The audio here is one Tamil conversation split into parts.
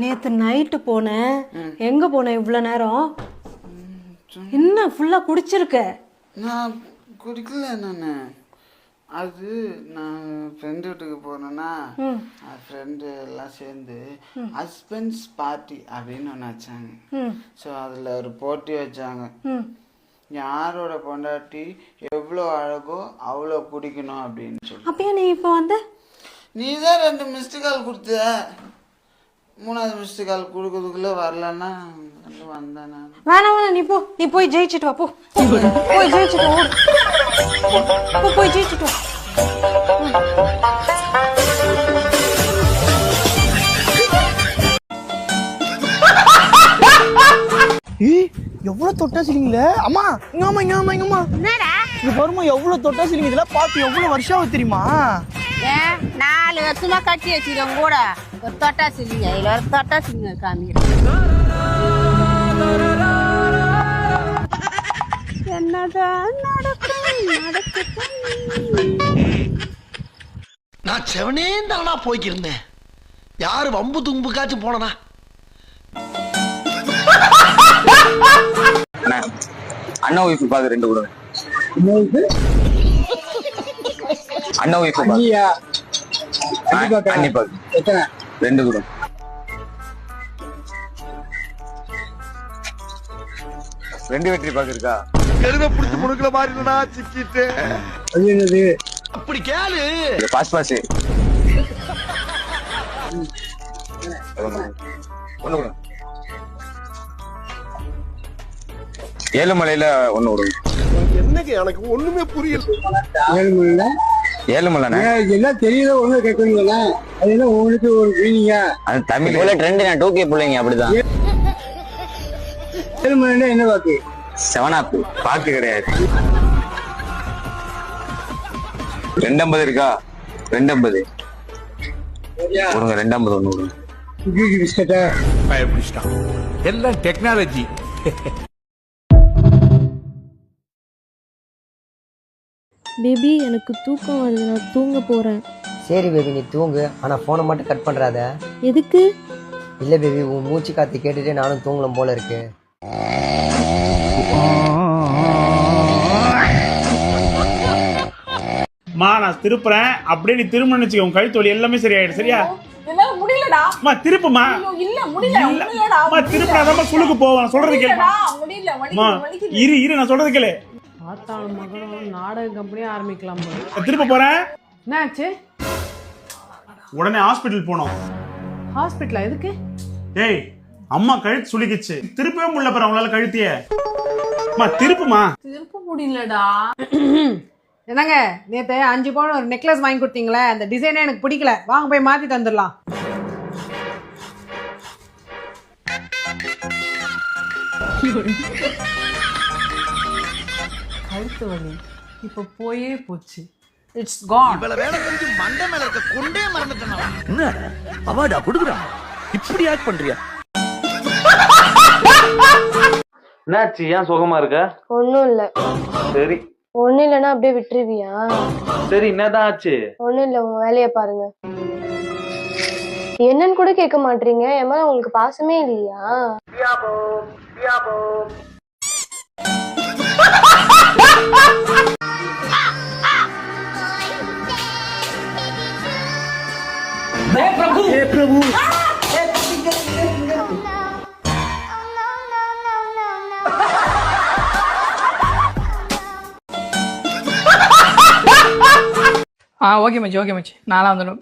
நேத்து நைட்டு போனேன். எங்க போனேன் இவ்வளவு நேரம்? என்ன ஃபுல்லா குடிச்சிருக்க? நான் குடிக்கல நான். அது நான் ஃப்ரெண்டு வீட்டுக்கு போனேன்னா ஃப்ரெண்டு எல்லாம் சேர்ந்து ஹஸ்பண்ட்ஸ் பார்ட்டி அப்படின்னு ஒன்று வச்சாங்க. ஸோ அதில் ஒரு போட்டி வச்சாங்க. யாரோட பொண்டாட்டி எவ்வளோ அழகோ அவ்வளோ குடிக்கணும் அப்படின்னு சொல்லி. அப்பயே நீ இப்போ வந்து? நீ தான் ரெண்டு மிஸ்டு கால் கொடுத்த. மூணாவது மிஸ்டு கால் கொடுக்கறதுக்குள்ளே வரலன்னா வந்து வந்தேன் நான். வேணாம் வேணாம் நீ போ. நீ போய் ஜெயிச்சிட்டு வா போ. போய் ஜெயிச்சிட்டு வா. போ போய் ஜெயிச்சிட்டு வா. ஏய் எவ்வளவு தொட்டா சிலிங்கல அம்மா இங்க அம்மா இங்க அம்மா இங்க அம்மா இது பாருமா எவ்வளவு தொட்டா சிலிங்க இதெல்லாம்? பார்த்து எவ்வளவு வருஷம் ஆகுது தெரியுமா? ஏன் நாலு வருஷமா கட்டி வச்சிருக்கோம் கூட. ஒரு தொட்டா சில்லிங்க இதுல ஒரு தொட்டா சில்லிங்க காமிக்கிறேன் என்னதான் நடக்கும்? நடக்கும் நான் செவனே தானா போய்க்கிருந்தேன். யாரு வம்பு தும்புக்காச்சும் போனனா? அண்ணா ஒய்ஃபு பாக்கு ரெண்டு கொடுங்க. அண்ணா ஒய்ஃபு பாக்கு? அண்ணி பாக்கு. ரெண்டு கொடுங்க. ரெண்டு வெற்றி பாக்கு இருக்கா கழுத புடிச்சு முடுக்கல மாறினா சிக்கிட்டு. அப்படி கேளு. பாஸ் பாஸ் ஒண்ணு கொடுங்க. ஏழுமலையில ஒண்ணு கொடுங்க என்னங்க எனக்கு ஒண்ணுமே புரியல. ஏழுமலைண்ணே எல்லாம் தெரியுதோ ஒண்ணு கேட்கணுங்களா. அது என்ன உங்களுக்கு ஒரு மீனிங்கா அது தமிழ். ட்ரெண்ட் டூ கே பிள்ளைங்க அப்படிதான். திருமணம் என்ன வாக்கு? செவன் ஆப் பாக்கு கிடையாது. ரெண்டு ஐம்பது இருக்கா? ரெண்டு ஐம்பது கொடுங்க ரெண்டு ஐம்பது ஒண்ணு குக்கி பிஸ்கட்டா. எல்லாம் டெக்னாலஜி பேபி எனக்கு தூக்கம் வருது. நான் தூங்க போறேன். சரி பேபி நீ தூங்கு. ஆனால் ஃபோனை மட்டும் கட் பண்ணுறாத எதுக்கு? இல்லை பேபி உன் மூச்சு காத்து கேட்டுட்டு நானும் தூங்கலாம் போல இருக்கு. மா நான் திருப்புறேன். அப்படியே நீ திரும்ப வச்சுக்கோ உன் கழுத்து வலி எல்லாமே சரியாயிடும். சரியா? என்னால முடியலடா. அம்மா திருப்புமா. இல்ல முடியல. இல்ல. அம்மா திருப்பினாதான் சுளுக்கு போவோம். நான் சொல்றது கேளுமா. முடியல. அம்மா இரு இரு. நான் சொல்றது கேளு. பார்த்தாலும் மகனும் நாடக கம்பெனி ஆரம்பிக்கலாம் போல. நான் திருப்ப போறேன். என்னாச்சு? உடனே ஹாஸ்பிட்டல் போனோம். ஹாஸ்பிட்டலா எதுக்கு? ஏய் அம்மா கழுத்து சுளுக்கிச்சு. திருப்பவே முடியல பாரு அவங்களால கழுத்திய. அம்மா திருப்புமா? திருப்ப முடியலடா. என்னங்க நேத்து அஞ்சு பவுன் ஒரு நெக்லஸ் வாங்கி கொடுத்தீங்களே அந்த டிசைனே எனக்கு பிடிக்கல. வாங்க போய் மாத்தி தந்துடலாம். கழுத்து வலி. இப்ப போயே போச்சு. இட்ஸ் கான் இவ்வளவு வேலை செஞ்சு மண்டை மேல இருக்க கொண்டே மறந்துட்டேன் என்ன? அவார்டா கொடுக்குறான் இப்படி ஆக்ட் பண்றியா? என்னாச்சு? ஏன் சுகமா இருக்க? ஒன்றும் இல்லை. சரி. ஒன்றும் இல்லைன்னா அப்படியே விட்டுருவியா? சரி என்னதான் ஆச்சு? ஒன்றும் இல்லை உங்க வேலையை பாருங்க. என்னன்னு கூட கேட்க மாட்டீங்க. என் மேல உங்களுக்கு பாசமே இல்லையா? ஆ ஓகே மச்சி ஓகே மச்சி நான்லாம் வந்துடும்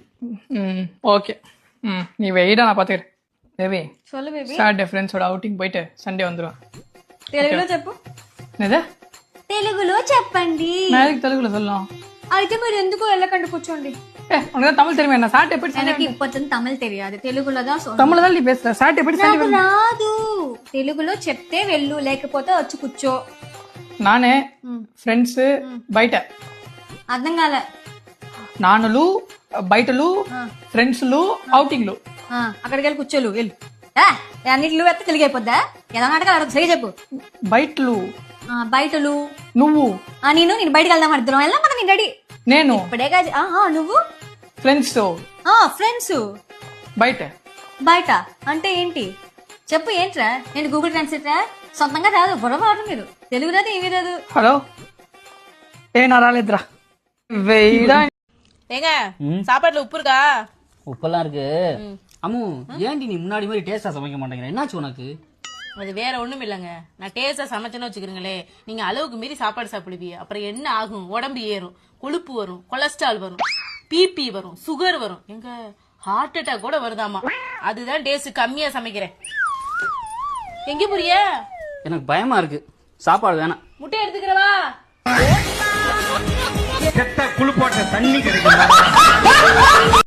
ம் ஓகே ம் நீ வெயிடா நான் பார்த்துக்கிறேன் பேபி சொல்லு பேபி சாட்டர்டே ஃப்ரெண்ட்ஸோட அவுட்டிங் போயிட்டு சண்டே வந்துடுவேன் తెలుగులో చెప్పు என்னது తెలుగులో చెప్పండి நான் எதுக்கு தெலுங்குல சொல்லலாம் అయితే మీరు ఎందుకు వెళ్ళకండి కూర్చోండి ஏ உனக்கு தான் தமிழ் தெரியுமா என்ன சாட்டை எப்படி எனக்கு Sunday இப்போதான் தமிழ் தெரியாது తెలుగులో தான் வந்து- தமிழ்ல தான் நீ பேசுற சாட்டை எப்படி சண்டே నాకు రాదు తెలుగులో చెప్తే వెళ్ళు లేకపోతే వచ్చి కూర్చో நானு ఫ్రెండ్స్ బయట అర్థం కాల నానులు బయటలు ఫ్రెండ్స్లు అవుటింగ్లు ఆ, అక్కడికి వెళ్ళి కూర్చోలు వెళ్ళు ఏ, అన్నిట్లు ఎత్తే తెలుగు అయిపోద్దా ఏదైనా అడగాలి అడగదు సరిగా చెప్పు బయటలు ఆ, బయటలు నువ్వు ఆ, నేను నేను బయటకు వెళ్దాం అడుగుతున్నాం వెళ్దాం కదా నేను రెడీ నేను ఇప్పుడే కాదు. ఆ, ఆ, నువ్వు ఫ్రెండ్స్ తో ఆ ఫ్రెండ్స్ బయట బయట అంటే ఏంటి చెప్పు ఏంట్రా నేను గూగుల్ ట్రాన్స్లేటరా సొంతంగా రాదు గొడవ ఆడరు మీరు తెలుగు రాదు ఏమీ రాదు ஹலோ ஏ நான் ராலேத்ரா வெயிடா ஏங்க சாப்பாட்டுல உப்பு இருக்கா உப்பெல்லாம் இருக்கு அம்மு ஏன்டி நீ முன்னாடி மாதிரி டேஸ்டா சமைக்க மாட்டேங்கிற என்னாச்சு உனக்கு அது வேற ஒண்ணும் இல்லைங்க. நான் டேஸ்டா சமைச்சேன்னு வச்சுக்கிறீங்களே நீங்க அளவுக்கு மீறி சாப்பாடு சாப்பிடுவீங்க. அப்புறம் என்ன ஆகும்? உடம்பு ஏறும் கொழுப்பு வரும் கொலஸ்ட்ரால் வரும் பிபி வரும் சுகர் வரும். எங்க ஹார்ட் அட்டாக் கூட வருதாமா? அதுதான் டேஸ்ட் கம்மியா சமைக்கிறேன். எங்க புரிய? எனக்கு பயமா இருக்கு. சாப்பாடு வேணாம். முட்டை எடுத்துக்கிறவா? குளிப்பாட்ட தண்ணி கிடைக்கும்?